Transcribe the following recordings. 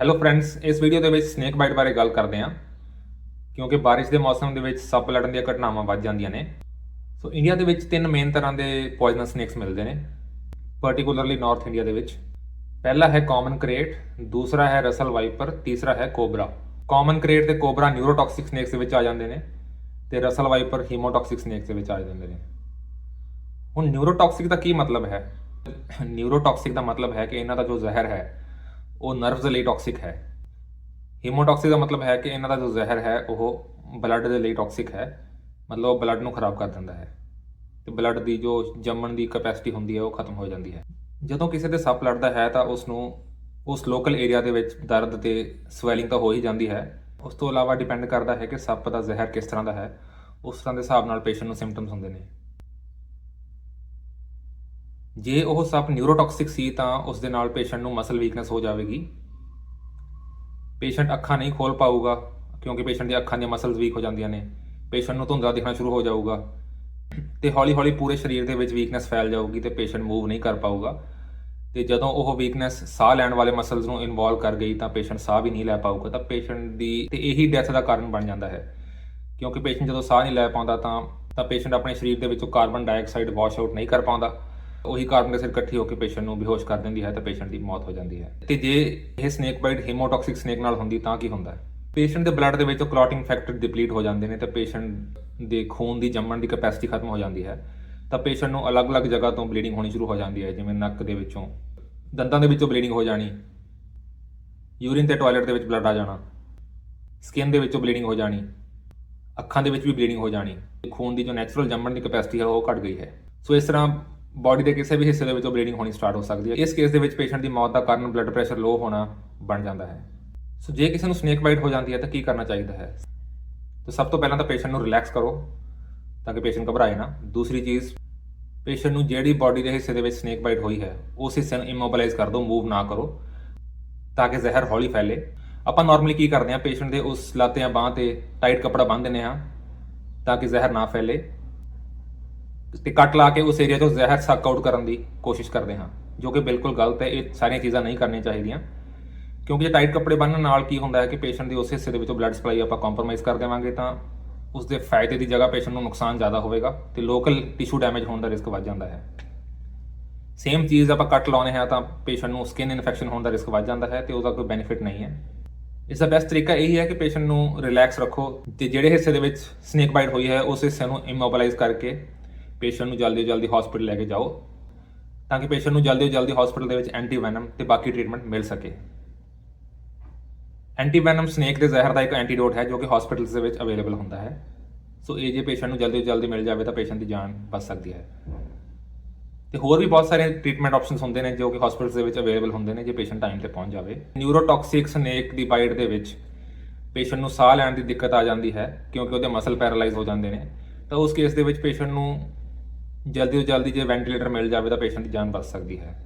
Hello friends ਇਸ video ਦੇ ਵਿੱਚ ਸਨੇਕ ਬਾਈਟ ਬਾਰੇ ਗੱਲ ਕਰਦੇ ਹਾਂ। ਕਿਉਂਕਿ ਬਾਰਿਸ਼ ਦੇ ਮੌਸਮ ਦੇ ਵਿੱਚ ਸੱਪ ਲੜਨ ਦੀਆਂ ਘਟਨਾਵਾਂ ਵੱਧ ਜਾਂਦੀਆਂ ਨੇ। ਸੋ ਇੰਡੀਆ ਦੇ ਵਿੱਚ ਤਿੰਨ ਮੇਨ ਤਰ੍ਹਾਂ ਦੇ ਪੋਇਜ਼ਨਸ ਸਨੇਕਸ ਮਿਲਦੇ ਨੇ। ਪਾਰਟਿਕੂਲਰਲੀ ਨਾਰਥ ਇੰਡੀਆ ਦੇ ਵਿੱਚ। ਪਹਿਲਾ ਹੈ ਕਾਮਨ ਕ੍ਰੇਟ ਦੂਸਰਾ ਹੈ ਰਸਲ ਵਾਈਪਰ, ਤੀਸਰਾ ਹੈ ਕੋਬਰਾ। ਕਾਮਨ ਕ੍ਰੇਟ ਤੇ ਕੋਬਰਾ ਨਿਊਰੋਟੌਕਸਿਕ ਸਨੇਕਸ ਦੇ ਵਿੱਚ ਆ ਜਾਂਦੇ ਨੇ ਤੇ ਰਸਲ ਵਾਈਪਰ ਹੀਮੋਟੌਕਸਿਕ ਸਨੇਕਸ ਦੇ ਵਿੱਚ ਆ ਜਾਂਦੇ ਨੇ। ਹੁਣ ਨਿਊਰੋਟੌਕਸਿਕ ਦਾ ਕੀ ਮਤਲਬ ਹੈ? ਨਿਊਰੋਟੌਕਸਿਕ ਦਾ ਮਤਲਬ ਹੈ ਕਿ ਇਹਨਾਂ ਦਾ ਜੋ ਜ਼ਹਿਰ ਹੈ ਉਹ ਨਰਵਸ ਦੇ ਲਈ ਟੌਕਸਿਕ ਹੈ। ਹੀਮੋਟੌਕਸਿਕ ਦਾ ਮਤਲਬ ਹੈ ਕਿ ਇਹਨਾਂ ਦਾ ਜੋ ਜ਼ਹਿਰ ਹੈ, ਉਹ ਬਲੱਡ ਦੇ ਲਈ ਟੌਕਸਿਕ ਹੈ। ਮਤਲਬ ਉਹ ਬਲੱਡ ਨੂੰ ਖਰਾਬ ਕਰ ਦਿੰਦਾ ਹੈ। ਤੇ ਬਲੱਡ ਦੀ ਜੋ ਜੰਮਣ ਦੀ ਕਪੈਸਿਟੀ ਹੁੰਦੀ ਹੈ, ਉਹ ਖਤਮ ਹੋ ਜਾਂਦੀ ਹੈ। ਜਦੋਂ ਕਿਸੇ ਦੇ ਸੱਪ ਲੜਦਾ ਹੈ, ਤਾਂ ਉਸ ਨੂੰ ਉਸ ਲੋਕਲ ਏਰੀਆ ਦੇ ਵਿੱਚ ਦਰਦ ਤੇ ਸਵੈਲਿੰਗ ਤਾਂ ਹੋ ਹੀ ਜਾਂਦੀ ਹੈ। ਉਸ ਤੋਂ ਇਲਾਵਾ ਡਿਪੈਂਡ ਕਰਦਾ ਹੈ ਕਿ ਸੱਪ ਦਾ ਜ਼ਹਿਰ ਕਿਸ ਤਰ੍ਹਾਂ ਦਾ ਹੈ। ਉਸ ਤਰ੍ਹਾਂ ਦੇ ਹਿਸਾਬ ਨਾਲ ਪੇਸ਼ੈਂਟ ਨੂੰ ਸਿੰਪਟਮਸ ਹੁੰਦੇ ਨੇ। ਜੇ ਉਹ ਸੱਪ ਨਿਊਰੋਟੌਕਸਿਕ ਸੀ ਤਾਂ ਉਸ ਦੇ ਨਾਲ ਪੇਸ਼ੈਂਟ ਨੂੰ ਮਸਲ ਵੀਕਨੈਸ ਹੋ ਜਾਵੇਗੀ। ਪੇਸ਼ੈਂਟ ਅੱਖਾਂ ਨਹੀਂ ਖੋਲ ਪਾਊਗਾ ਕਿਉਂਕਿ ਪੇਸ਼ੈਂਟ ਦੀਆਂ ਅੱਖਾਂ ਦੀਆਂ ਮਸਲਸ ਵੀਕ ਹੋ ਜਾਂਦੀਆਂ ਨੇ। ਪੇਸ਼ੈਂਟ ਨੂੰ ਧੁੰਦਲਾ ਦਿਖਣਾ ਸ਼ੁਰੂ ਹੋ ਜਾਊਗਾ। ਤੇ ਹੌਲੀ-ਹੌਲੀ ਪੂਰੇ ਸਰੀਰ ਦੇ ਵਿੱਚ ਵੀਕਨੈਸ ਫੈਲ ਜਾਊਗੀ ਤੇ ਪੇਸ਼ੈਂਟ ਮੂਵ ਨਹੀਂ ਕਰ ਪਾਊਗਾ। ਤੇ ਜਦੋਂ ਉਹ ਵੀਕਨੈਸ ਸਾਹ ਲੈਣ ਵਾਲੇ ਮਸਲਸ ਨੂੰ ਇਨਵੋਲਵ ਕਰ ਗਈ ਤਾਂ ਪੇਸ਼ੈਂਟ ਸਾਹ ਵੀ ਨਹੀਂ ਲੈ ਪਾਊਗਾ। ਤਾਂ ਪੇਸ਼ੈਂਟ ਦੀ ਤੇ ਇਹੀ ਡੈਥ ਦਾ ਕਾਰਨ ਬਣ ਜਾਂਦਾ ਹੈ। ਕਿਉਂਕਿ ਪੇਸ਼ੈਂਟ ਜਦੋਂ ਸਾਹ ਨਹੀਂ ਲੈ ਪਾਉਂਦਾ ਤਾਂ ਤਾਂ ਪੇਸ਼ੈਂਟ ਆਪਣੇ ਸਰੀਰ ਦੇ ਵਿੱਚੋਂ ਕਾਰਬਨ ਡਾਈਆਕਸਾਈਡ ਵਾਸ਼ ਆਊਟ ਨਹੀਂ ਕਰ ਪਾਉਂਦਾ। ਉਹੀ ਕਾਰਬਨ ਡਾਈਆਕਸਾਈਡ ਇਕੱਠੀ ਹੋ ਕੇ ਪੇਸ਼ੈਂਟ ਨੂੰ ਬੇਹੋਸ਼ ਕਰ ਦਿੰਦੀ ਹੈ ਤਾਂ ਪੇਸ਼ੈਂਟ ਦੀ ਮੌਤ ਹੋ ਜਾਂਦੀ ਹੈ। ਤੇ ਜੇ ਇਹ ਸਨੇਕ ਬਾਈਟ ਹੀਮੋਟੌਕਸਿਕ ਸਨੇਕ ਨਾਲ ਹੁੰਦੀ ਤਾਂ ਕੀ ਹੁੰਦਾ ਪੇਸ਼ੈਂਟ ਦੇ ਬਲੱਡ ਦੇ ਵਿੱਚੋਂ ਕਲੌਟਿੰਗ ਫੈਕਟਰ ਡਿਪਲੀਟ ਹੋ ਜਾਂਦੇ ਨੇ ਤੇ ਪੇਸ਼ੈਂਟ ਦੇ ਖੂਨ ਦੀ ਜੰਮਣ ਦੀ ਕੈਪੈਸਿਟੀ ਖਤਮ ਹੋ ਜਾਂਦੀ ਹੈ। ਤਾਂ ਪੇਸ਼ੈਂਟ ਨੂੰ ਅਲੱਗ-ਅਲੱਗ ਜਗ੍ਹਾ ਤੋਂ ਬਲੀਡਿੰਗ ਹੋਣੀ ਸ਼ੁਰੂ ਹੋ ਜਾਂਦੀ ਹੈ, ਜਿਵੇਂ ਨੱਕ ਦੇ ਵਿੱਚੋਂ। ਦੰਦਾਂ ਦੇ ਵਿੱਚੋਂ ਬਲੀਡਿੰਗ ਹੋ ਜਾਣੀ। ਯੂਰਿਨ ਤੇ ਟਾਇਲਟ ਦੇ ਵਿੱਚ ਬਲੱਡ ਆ ਜਾਣਾ। ਸਕਿਨ ਦੇ ਵਿੱਚੋਂ ਬਲੀਡਿੰਗ ਹੋ ਜਾਣੀ। ਅੱਖਾਂ ਦੇ ਵਿੱਚ ਵੀ ਬਲੀਡਿੰਗ ਹੋ ਜਾਣੀ। ਖੂਨ ਦੀ ਜੋ ਨੈਚੁਰਲ ਜੰਮਣ ਦੀ ਕੈਪੈਸਿਟੀ ਹੈ, ਉਹ ਘਟ ਗਈ ਹੈ। ਸੋ ਇਸ ਤਰ੍ਹਾਂ ਬਾਡੀ ਦੇ ਕਿਸੇ ਵੀ ਹਿੱਸੇ ਦੇ ਵਿੱਚੋਂ ਬਲੀਡਿੰਗ ਹੋਣੀ ਸਟਾਰਟ ਹੋ ਸਕਦੀ ਹੈ। ਇਸ ਕੇਸ ਦੇ ਵਿੱਚ ਪੇਸ਼ੈਂਟ ਦੀ ਮੌਤ ਦਾ ਕਾਰਨ ਬਲੱਡ ਪ੍ਰੈਸ਼ਰ ਲੋ ਹੋਣਾ ਬਣ ਜਾਂਦਾ ਹੈ। ਸੋ ਜੇ ਕਿਸੇ ਨੂੰ ਸਨੇਕ ਬਾਈਟ ਹੋ ਜਾਂਦੀ ਹੈ ਤਾਂ ਕੀ ਕਰਨਾ ਚਾਹੀਦਾ ਹੈ? ਤਾਂ ਸਭ ਤੋਂ ਪਹਿਲਾਂ ਤਾਂ ਪੇਸ਼ੈਂਟ ਨੂੰ ਰਿਲੈਕਸ ਕਰੋ ਤਾਂ ਕਿ ਪੇਸ਼ੈਂਟ ਘਬਰਾਏ ਨਾ। ਦੂਸਰੀ ਚੀਜ਼ ਪੇਸ਼ੈਂਟ ਨੂੰ ਜਿਹੜੀ ਬਾਡੀ ਦੇ ਹਿੱਸੇ ਦੇ ਵਿੱਚ ਸਨੇਕ ਬਾਈਟ ਹੋਈ ਹੈ, ਉਸ ਹਿੱਸੇ ਨੂੰ ਇਮੋਬਿਲਾਈਜ਼ ਕਰ ਦਿਓ ਮੂਵ ਨਾ ਕਰੋ ਤਾਂ ਕਿ ਜ਼ਹਿਰ ਹੌਲੀ ਫੈਲੇ। ਆਪਾਂ ਨਾਰਮਲੀ ਕੀ ਕਰਦੇ ਹਾਂ ਪੇਸ਼ੈਂਟ ਦੇ ਉਸ ਲੱਤ ਜਾਂ ਬਾਹ ਤੇ ਟਾਈਟ ਕੱਪੜਾ ਬੰਨ੍ਹ ਦਿੰਦੇ ਹਾਂ ਤਾਂ ਕਿ ਜ਼ਹਿਰ ਨਾ ਫੈਲੇ। ਤੇ ਕੱਟ ਲਾ ਕੇ ਉਸ ਏਰੀਆ ਤੋਂ ਜ਼ਹਿਰ ਸੱਕ ਆਊਟ ਕਰਨ ਦੀ ਕੋਸ਼ਿਸ਼ ਕਰਦੇ ਹਾਂ, ਜੋ ਕਿ ਬਿਲਕੁਲ ਗਲਤ ਹੈ, ਇਹ ਸਾਰੀਆਂ ਚੀਜ਼ਾਂ ਨਹੀਂ ਕਰਨੀਆਂ ਚਾਹੀਦੀਆਂ। ਕਿਉਂਕਿ ਜੇ ਟਾਈਟ ਕੱਪੜੇ ਬੰਨ੍ਹਣ ਨਾਲ ਕੀ ਹੁੰਦਾ ਹੈ ਕਿ ਪੇਸ਼ੈਂਟ ਦੀ ਉਸ ਹਿੱਸੇ ਦੇ ਵਿੱਚੋਂ ਬਲੱਡ ਸਪਲਾਈ ਆਪਾਂ ਕੰਪਰੋਮਾਈਜ਼ ਕਰ ਦੇਵਾਂਗੇ, ਤਾਂ ਉਸ ਦੇ ਫਾਇਦੇ ਦੀ ਜਗ੍ਹਾ ਪੇਸ਼ੈਂਟ ਨੂੰ ਨੁਕਸਾਨ ਜ਼ਿਆਦਾ ਹੋਵੇਗਾ ਤੇ ਲੋਕਲ ਟਿਸ਼ੂ ਡੈਮੇਜ ਹੋਣ ਦਾ ਰਿਸਕ ਵੱਧ ਜਾਂਦਾ ਹੈ। ਸੇਮ ਚੀਜ਼ ਆਪਾਂ ਕੱਟ ਲਾਉਨੇ ਹਾਂ ਤਾਂ ਪੇਸ਼ੈਂਟ ਨੂੰ ਸਕਿਨ ਇਨਫੈਕਸ਼ਨ ਹੋਣ ਦਾ ਰਿਸਕ ਵੱਧ ਜਾਂਦਾ ਹੈ ਤੇ ਉਹਦਾ ਕੋਈ ਬੈਨੀਫਿਟ ਨਹੀਂ ਹੈ। ਇਸ ਦਾ ਬੈਸਟ ਤਰੀਕਾ ਇਹੀ ਹੈ ਕਿ ਪੇਸ਼ੈਂਟ ਨੂੰ ਰਿਲੈਕਸ ਰੱਖੋ ਤੇ ਜਿਹੜੇ ਹਿੱਸੇ ਦੇ ਵਿੱਚ ਸਨੇਕ ਬਾਈਟ ਹੋਈ ਹੈ, ਉਸ ਹਿੱਸੇ ਨੂੰ ਇਮੋਬਿਲਾਈਜ਼ ਕਰਕੇ ਪੇਸ਼ੈਂਟ ਨੂੰ ਜਲਦੀ ਤੋਂ ਜਲਦੀ ਹਸਪੀਟਲ ਲੈ ਕੇ ਜਾਓ, ਤਾਂ ਕਿ ਪੇਸ਼ੈਂਟ ਨੂੰ ਜਲਦੀ ਤੋਂ ਜਲਦੀ ਹਸਪੀਟਲ ਦੇ ਵਿੱਚ ਐਂਟੀ ਵੈਨਮ ਤੇ ਬਾਕੀ ਟ੍ਰੀਟਮੈਂਟ ਮਿਲ ਸਕੇ। ਐਂਟੀ ਵੈਨਮ ਸਨੇਕ ਦੇ ਜ਼ਹਿਰ ਦਾ ਇੱਕ ਐਂਟੀਡੋਟ ਹੈ, ਜੋ ਕਿ ਹਸਪੀਟਲਸ ਦੇ ਵਿੱਚ ਅਵੇਲੇਬਲ ਹੁੰਦਾ ਹੈ। ਸੋ ਇਹ ਜੇ ਪੇਸ਼ੈਂਟ ਨੂੰ ਜਲਦੀ ਤੋਂ ਜਲਦੀ ਮਿਲ ਜਾਵੇ, ਤਾਂ ਪੇਸ਼ੈਂਟ ਦੀ ਜਾਨ ਬਚ ਸਕਦੀ ਹੈ। ਤੇ ਹੋਰ ਵੀ ਬਹੁਤ ਸਾਰੇ ਟ੍ਰੀਟਮੈਂਟ ਆਪਸ਼ਨਸ ਹੁੰਦੇ ਨੇ, ਜੋ ਕਿ ਹਸਪੀਟਲਸ ਦੇ ਵਿੱਚ ਅਵੇਲੇਬਲ ਹੁੰਦੇ ਨੇ, ਜੇ ਪੇਸ਼ੈਂਟ ਟਾਈਮ ਤੇ ਪਹੁੰਚ ਜਾਵੇ। ਨਿਊਰੋਟੌਕਸਿਕ ਸਨੇਕ ਦੀ ਬਾਈਟ ਦੇ ਵਿੱਚ ਪੇਸ਼ੈਂਟ ਨੂੰ ਸਾਹ ਲੈਣ ਦੀ ਦਿੱਕਤ ਆ ਜਾਂਦੀ ਹੈ, ਕਿਉਂਕਿ ਉਹਦੇ ਮਸਲ ਪੈਰਾਲਾਈਜ਼ ਹੋ ਜਾਂਦੇ ਨੇ। ਤਾਂ ਉਸ ਕੇਸ ਦੇ ਵਿੱਚ ਪੇਸ਼ੈਂਟ ਨੂੰ ਜਲਦੀ ਤੋਂ ਜਲਦੀ ਜੇ ਵੈਂਟੀਲੇਟਰ ਮਿਲ ਜਾਵੇ ਤਾਂ ਪੇਸ਼ੈਂਟ ਦੀ ਜਾਨ ਬਚ ਸਕਦੀ ਹੈ।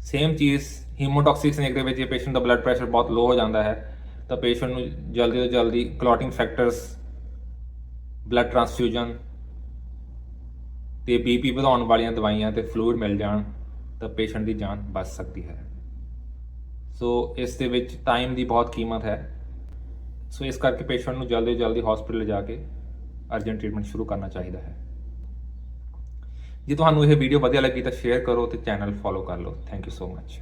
ਸੇਮ ਚੀਜ਼ ਹੀਮੋਟੌਕਸਿਕ ਸਨੇਕ ਦੇ ਵਿੱਚ ਜੇ ਪੇਸ਼ੈਂਟ ਦਾ ਬਲੱਡ ਪ੍ਰੈਸ਼ਰ ਬਹੁਤ ਲੋ ਹੋ ਜਾਂਦਾ ਹੈ, ਤਾਂ ਪੇਸ਼ੈਂਟ ਨੂੰ ਜਲਦੀ ਤੋਂ ਜਲਦੀ ਕਲੌਟਿੰਗ ਫੈਕਟਰਸ ਬਲੱਡ ਟ੍ਰਾਂਸਫਿਊਜ਼ਨ ਤੇ ਬੀਪੀ ਵਧਾਉਣ ਵਾਲੀਆਂ ਦਵਾਈਆਂ ਤੇ ਫਲੂਇਡ ਮਿਲ ਜਾਣ ਤਾਂ ਪੇਸ਼ੈਂਟ ਦੀ ਜਾਨ ਬਚ ਸਕਦੀ ਹੈ। ਸੋ ਇਸ ਦੇ ਵਿੱਚ ਟਾਈਮ ਦੀ ਬਹੁਤ ਕੀਮਤ ਹੈ। ਸੋ ਇਸ ਕਰਕੇ ਪੇਸ਼ੈਂਟ ਨੂੰ ਜਲਦੀ ਤੋਂ ਜਲਦੀ ਹਸਪੀਟਲ ਜਾ ਕੇ ਅਰਜੈਂਟ ਟ੍ਰੀਟਮੈਂਟ ਸ਼ੁਰੂ ਕਰਨਾ ਚਾਹੀਦਾ ਹੈ। ਜੇ ਤੁਹਾਨੂੰ ਇਹ ਵੀਡੀਓ ਵਧੀਆ ਲੱਗੀ ਤਾਂ ਸ਼ੇਅਰ ਕਰੋ ਤੇ ਚੈਨਲ ਫੋਲੋ ਕਰ ਲਓ। Thank you so much